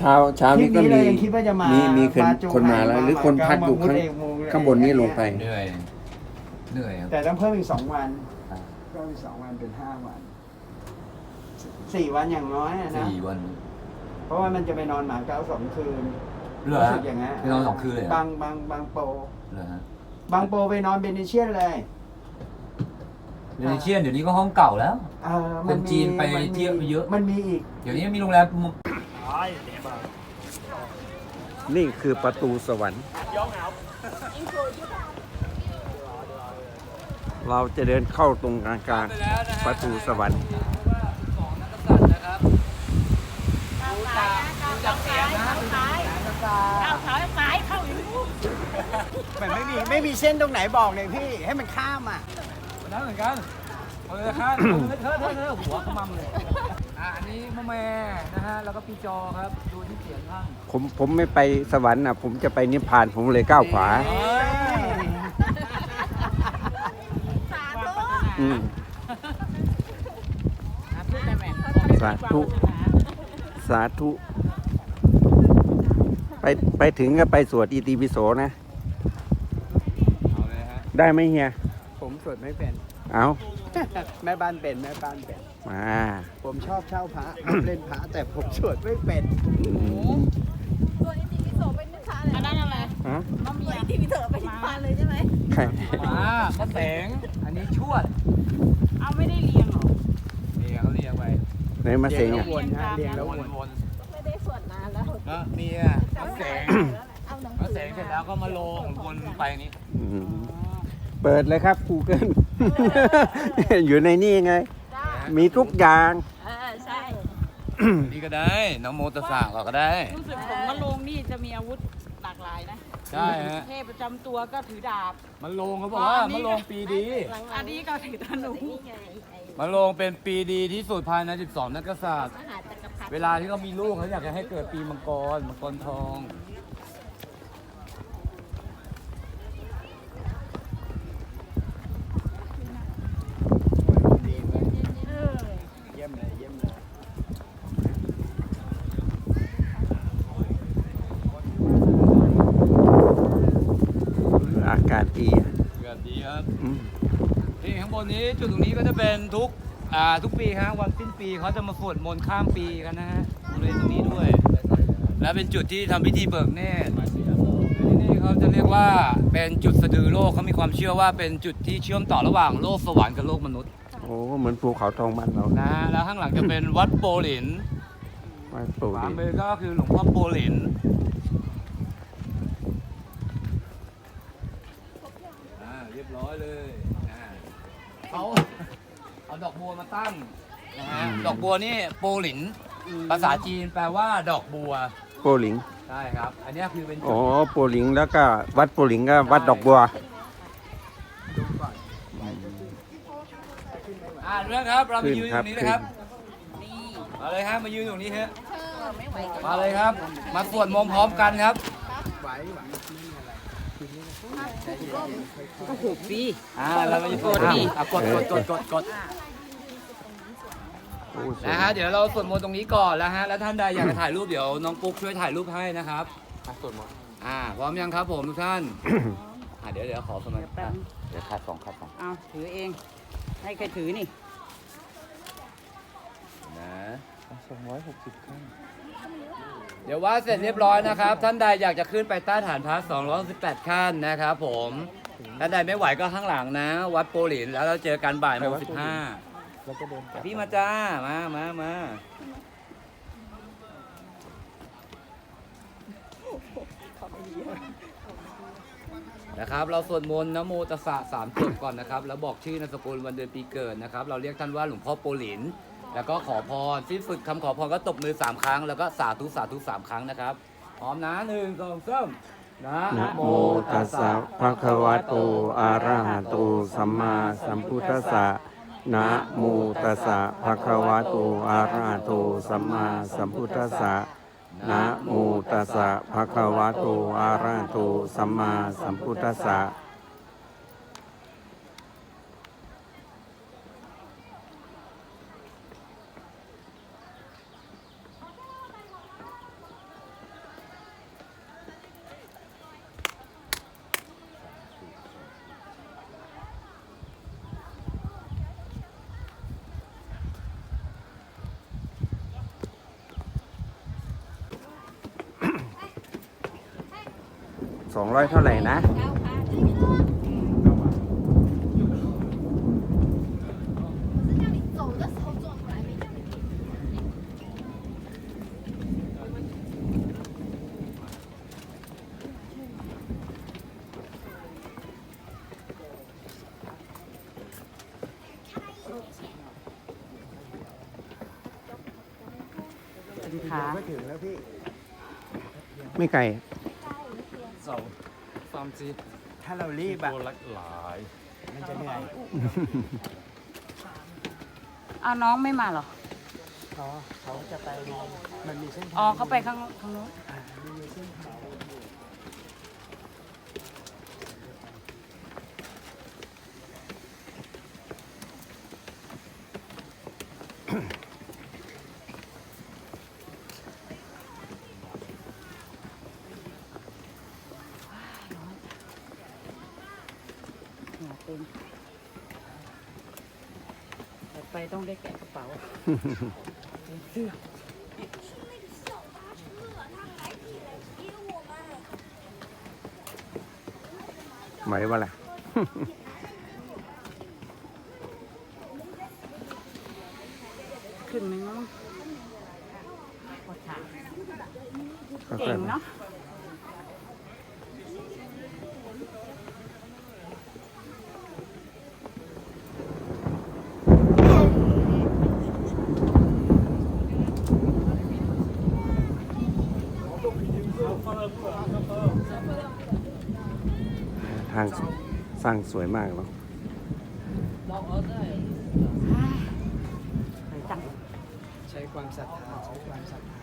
เช้าเช้าคลินี้ปก็นี้เรามียังคิดว่าจะมามีมีคนมาจูงคนมาแล้ว หรือคนพักอยู่ข้างมุดเองมุดเองข้างบนนี้ลงไป เหนื่อย เหนื่อยครับ แต่ต้องเพิ่มอีกสองวันครับ เพิ่มอีกสองวันเป็นห้าวันสี่วันอย่างน้อยอะนะสี่วันเพราะว่ามันจะไปนอนหมาเก้าสองคืนเหรอรู้ฮะสึกอย่างนั้นไปนอนสองคืนเลยเหรอบางบางบางโปรเหรอฮะบางโปรไปนอนเบเนเชียนเลย เดนิเชียนเดี๋ยวนี้ก็ห้องเก่าแล้ว เออคนจีนไปมัมีเที่ยวเยอะ มันมีอีก เดี๋ยวนี้มีโรงแรม นี่คือประตูสวรรค์ เราจะเดินเข้าตรงกลางกลางๆประตูสวรรค์เอาเท้าซ้ายเข้าอย่างนี้มันไม่มีไม่มีเส้นตรงไหนบอกเลยพี่ให้มันข้ามอะนั้นเหมือนกัน เอาเลยครับเธอเธอเธอหัวขมำเลยอะอันนี้มะแม่นะฮะแล้วก็ปีจอครับดูที่เสียงข้างผมผมไม่ไปสวรรค์นะผมจะไปนิพพานผมเลยก้าวขวาสาธุอืม สาธุ สาธุ ไปไปถึงก็ไปสวดอีติปิโสนะ เอาเลยฮะได้ไหมเฮีย ผมสวดไม่เป็น เอาแม่บ้านเป็นแม่บ้านเป็น มาผมชอบเช่าพระเล่นพระแต่ผมสวดไม่เป็นอืมตัวอิติปิโสเป็นนิพพานเลยอันนั้นอะไรฮะมัมมี่อิติปิโสเป็นนิพพานเลยใช่ไหมใครมาพระแสงอันนี้ชวด เอาไม่ได้เรียงหรอเรียงเขาเรียงไปไหนมาเสงอะวนฮะเรียงแล้วววนนวนไม่ได้สวดนานแล้วๆนะเนี่ยพระแสงเอาหนังพระสือแสงเสร็จแล้วก็มาลงวนไปนี้อืม เปิดเลยครับ Google อยู่ในนี่ไงได้มีทุกอย่าง เออใช่ นี่ก็ได้น้องโมตสาก็ได้ รู้สึกของมะโรงนี่จะมีอาวุธหลากหลายนะ ใช่ฮะเทพประจำตัวก็ถือดาบ มันลงเขาบอกว่ามันลงปีดี อันนี้ก็ถือธนูมันลงเป็นปีดีที่สุดภายใน12 นักกษัตริย์มหาจักรพรรดิเวลาที่เขามีลูกเขาอยากจะให้เกิดปีมังกร มังกรทอง ดีเว้ยเยี่ยมเลยเยี่ยมเลย อากาศดีอะ เกิดดีครับ อืม ที่ข้างบ นนี้จุดตรงนี้ก็จะเป็นทุกอ่าทุกปีฮะวันสิ้นปีเขาจะมาสวดมนต์ข้ามปีกันนะฮะบริเวณตรงนี้ด้วย และเป็นจุดที่ทำพิธีเบิกเนตรที่นี่เขาจะเรียกว่าเป็นจุดสะดือโลกเขามีความเชื่อว่าเป็นจุดที่เชื่อมต่อระหว่างโลกสวรรค์กับโลกมนุษย์โอ้เหมือนภูเขาทองมันเรานะฮะแล้วข้างหลังจะเป็นวัดโปหลินไม่ปลูกขวาดิมือก็คือหลวงพ่อโปหลิน อ่าเรียบร้อยเลยอ่า เขาเอาดอกบัวมาตั้งนะฮะดอกบัวนี่โปหลิน ภาษาจีนแปลว่าดอกบัวโปหลิงใช่ครับ อันเนี้ยคือเป็นจุอ๋อดโปหลิงแล้วก็วัดโปหลิงก็วัดดอกบัวอ่าเรื่องครับ เรามาขึ้นยืนคตรัรบงนี้ขึ้นะนครับ มาเลยครับ มายืนตรงนี้ฮะ มาเลยครับ มาสวดมนต์พร้อมกันครับ ไหวไหวไม่มีอะไร ก็หุบสิอ่าเรามากดนี่อะกดกดกดกดกดโอ้สวยนะฮะเดี๋ยวเราสวดมนต์ตรงนี้ก่อนแล้วฮะแล้วท่านใดอยากจะถ่ายรูปเดี๋ยวน้องปุ๊กช่วยถ่ายรูปให้นะครับสวดมนต์อ่าพร้อมยังครับผมทุกท่านอ่าเดี๋ยวเดี๋ยวขอสมาธิอะเดี๋ยวขาดสองขาดสองเอาถือเองให้ใครถือนี่ นะ สองร้อยหกสิบขั้นเดี๋ยวว่าดเสร็จเรียบร้อยนะครับ ท่านใดอยากจะขึ้นไปใต้ฐานพระ218 ขั้นนะครับผม ท่านใดไม่ไหวก็ข้างหลังนะ วัดโปหลินแล้วเราเจอกันบ่ายโมงสิบห้าพี่มาจ้า มามามานะครับ เราสวดมนต์นะโมตัสสะสามจบก่อนนะครับ แล้วบอกชื่อนามสกุลวันเดือนปีเกิดนะครับ เราเรียกท่านว่าหลวงพ่อโปหลิน แล้วก็ขอพรสิ้นสุดคำขอพรก็ตบมือสามครั้ง แล้วก็สาธุสาธุสามครั้งนะครับ พร้อมนะหนึ่งสองสามนะนะโมตัสสะภะคะวะโตอะระหะโตสัมมาสัมพุทธัสสะนะโมตัสสะภะคะวะโตอะระหะโตสัมมาสัมพุทธัสสะนะโมตัสสะภะคะวะโตอะระหะโตสัมมาสัมพุทธัสสะ สองร้อยเท่าไหร่นะเก้าพันสินค้าก็ถึงแล้วพี่ไม่ไกล สองสามสี่ถ้าเรารีบอะตัวละหลาย มันจะเหนื่อยเอาน้องไม่มาเหรอ เขาเขาจะไปมันมีเส้นทางอ๋อเขาไปข้างข้างโน้นอ่ามันมีเส้นทาง เหงื่อเต็มแต่ ไปต้องได้แกะกระเป๋าเสื้อไหววะล่ะขึ้นไหมมั้งปวดขาค่อยเก่งๆเนาะางสร้างสวยมากเนาะใช้ความศรัทธาใช้ความศรัทธา